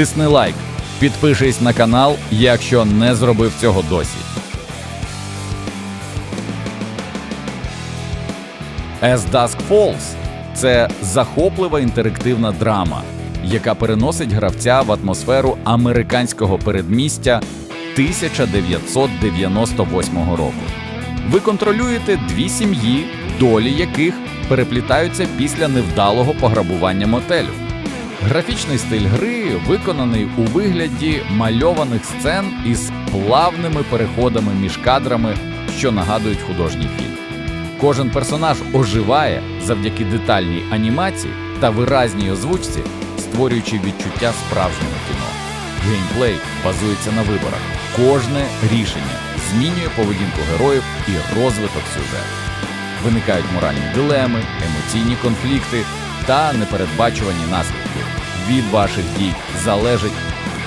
Тисни лайк, підпишись на канал, якщо не зробив цього досі. As Dusk Falls – це захоплива інтерактивна драма, яка переносить гравця в атмосферу американського передмістя 1998 року. Ви контролюєте дві сім'ї, долі яких переплітаються після невдалого пограбування мотелю. Графічний стиль гри виконаний у вигляді мальованих сцен із плавними переходами між кадрами, що нагадують художній фільм. Кожен персонаж оживає завдяки детальній анімації та виразній озвучці, створюючи відчуття справжнього кіно. Геймплей базується на виборах. Кожне рішення змінює поведінку героїв і розвиток сюжету. Виникають моральні дилеми, емоційні конфлікти та непередбачувані наслідки. Від ваших дій залежить,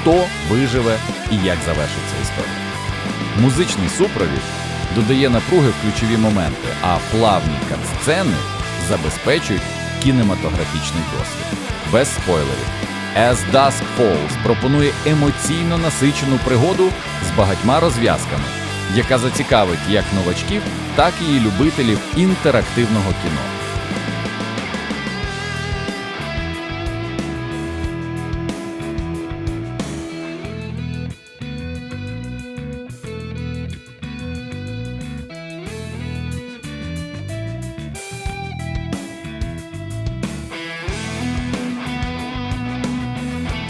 хто виживе і як завершиться історія. Музичний супровід додає напруги в ключові моменти, а плавні катсцени забезпечують кінематографічний досвід. Без спойлерів. As Dusk Falls пропонує емоційно насичену пригоду з багатьма розв'язками, яка зацікавить як новачків, так і любителів інтерактивного кіно.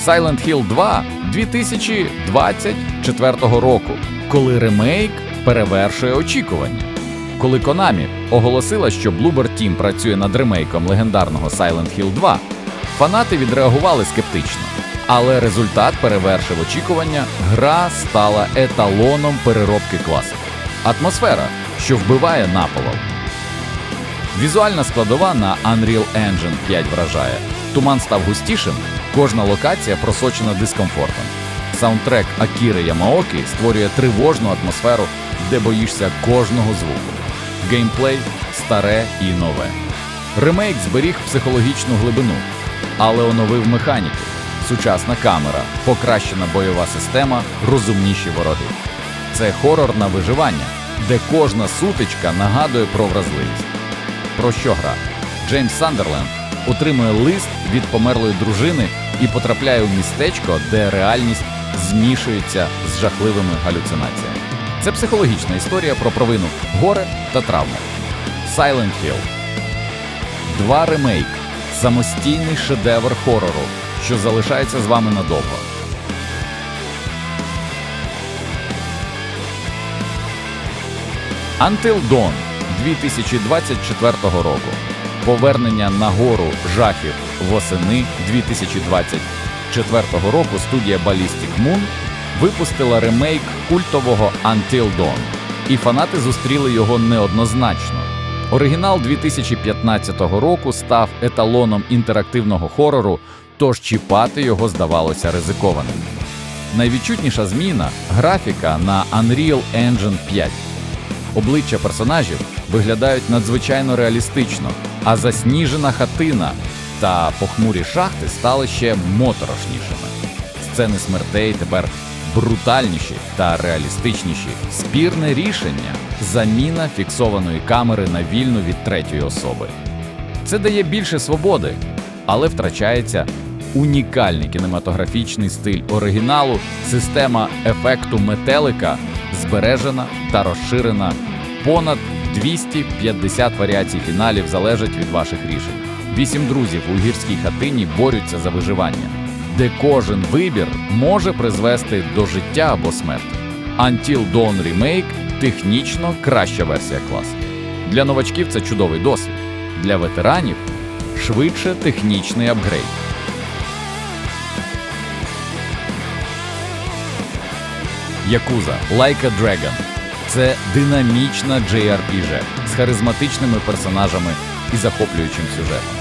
Silent Hill 2 2024 року, коли ремейк перевершує очікування. Коли Konami оголосила, що Bloober Team працює над ремейком легендарного Silent Hill 2, фанати відреагували скептично. Але результат перевершив очікування, гра стала еталоном переробки класики. Атмосфера, що вбиває наполов. Візуальна складова на Unreal Engine 5 вражає. Туман став густішим, кожна локація просочена дискомфортом. Саундтрек Акіри Ямаокі створює тривожну атмосферу, де боїшся кожного звуку. Геймплей старе і нове. Ремейк зберіг психологічну глибину, але оновив механіки. Сучасна камера, покращена бойова система, розумніші вороги. Це хорор на виживання, де кожна сутичка нагадує про вразливість. Про що гра? Джеймс Сандерленд отримує лист від померлої дружини і потрапляє у містечко, де реальність змішується з жахливими галюцинаціями. Це психологічна історія про провину, горе та травми. Silent Hill. Два ремейк. Самостійний шедевр хорору, що залишається з вами надовго. Until Dawn 2024 року. Повернення на гору жахів восени 2024 року студія Ballistic Moon випустила ремейк культового Until Dawn, і фанати зустріли його неоднозначно. Оригінал 2015 року став еталоном інтерактивного хорору, тож чіпати його здавалося ризикованим. Найвідчутніша зміна графіка на Unreal Engine 5. Обличчя персонажів виглядають надзвичайно реалістично, а засніжена хатина та похмурі шахти стали ще моторошнішими. Сцени смертей тепер брутальніші та реалістичніші. Спірне рішення заміна фіксованої камери на вільну від третьої особи. Це дає більше свободи, але втрачається унікальний кінематографічний стиль оригіналу, система ефекту метелика збережена та розширена. Понад 250 варіацій фіналів залежать від ваших рішень. Вісім друзів у гірській хатині борються за виживання, де кожен вибір може призвести до життя або смерті. Until Dawn Remake – технічно краща версія класу. Для новачків це чудовий досвід. Для ветеранів швидше технічний апгрейд. Якуза Like a Dragon це динамічна JRPG з харизматичними персонажами і захоплюючим сюжетом.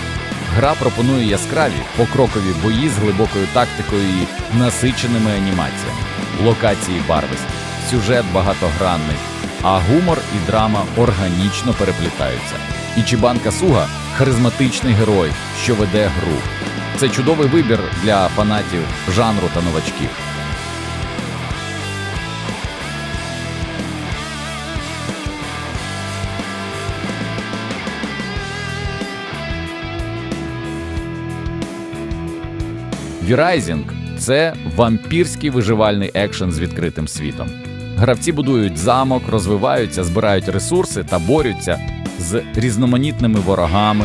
Гра пропонує яскраві покрокові бої з глибокою тактикою і насиченими анімаціями, локації барвисті, сюжет багатогранний, а гумор і драма органічно переплітаються. Ічібан Касуга харизматичний герой, що веде гру. Це чудовий вибір для фанатів жанру та новачків. V-Rising – це вампірський виживальний екшен з відкритим світом. Гравці будують замок, розвиваються, збирають ресурси та борються з різноманітними ворогами,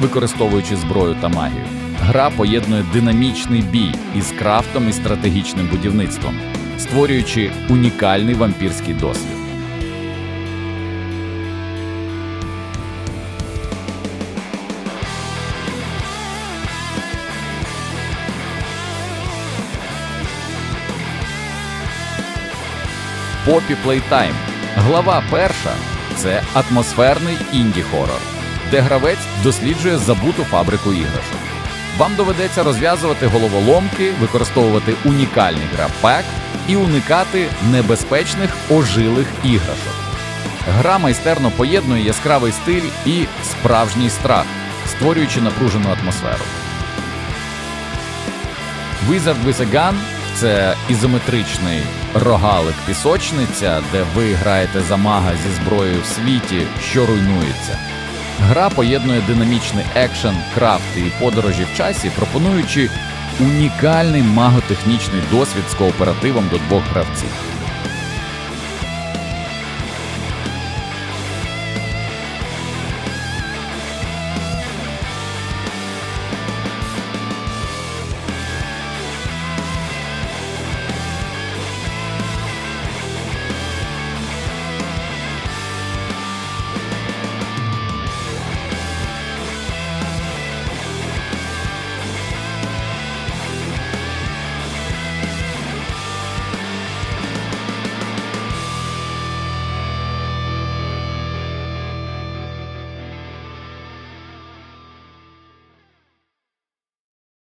використовуючи зброю та магію. Гра поєднує динамічний бій із крафтом і стратегічним будівництвом, створюючи унікальний вампірський досвід. Poppy Playtime. Глава перша це атмосферний інді-хорор, де гравець досліджує забуту фабрику іграшок. Вам доведеться розв'язувати головоломки, використовувати унікальний грапек і уникати небезпечних ожилих іграшок. Гра майстерно поєднує яскравий стиль і справжній страх, створюючи напружену атмосферу. Wizard with a Gun – це ізометричний рогалик пісочниця, де ви граєте за мага зі зброєю в світі, що руйнується. Гра поєднує динамічний екшен, крафт і подорожі в часі, пропонуючи унікальний маготехнічний досвід з кооперативом до двох гравців.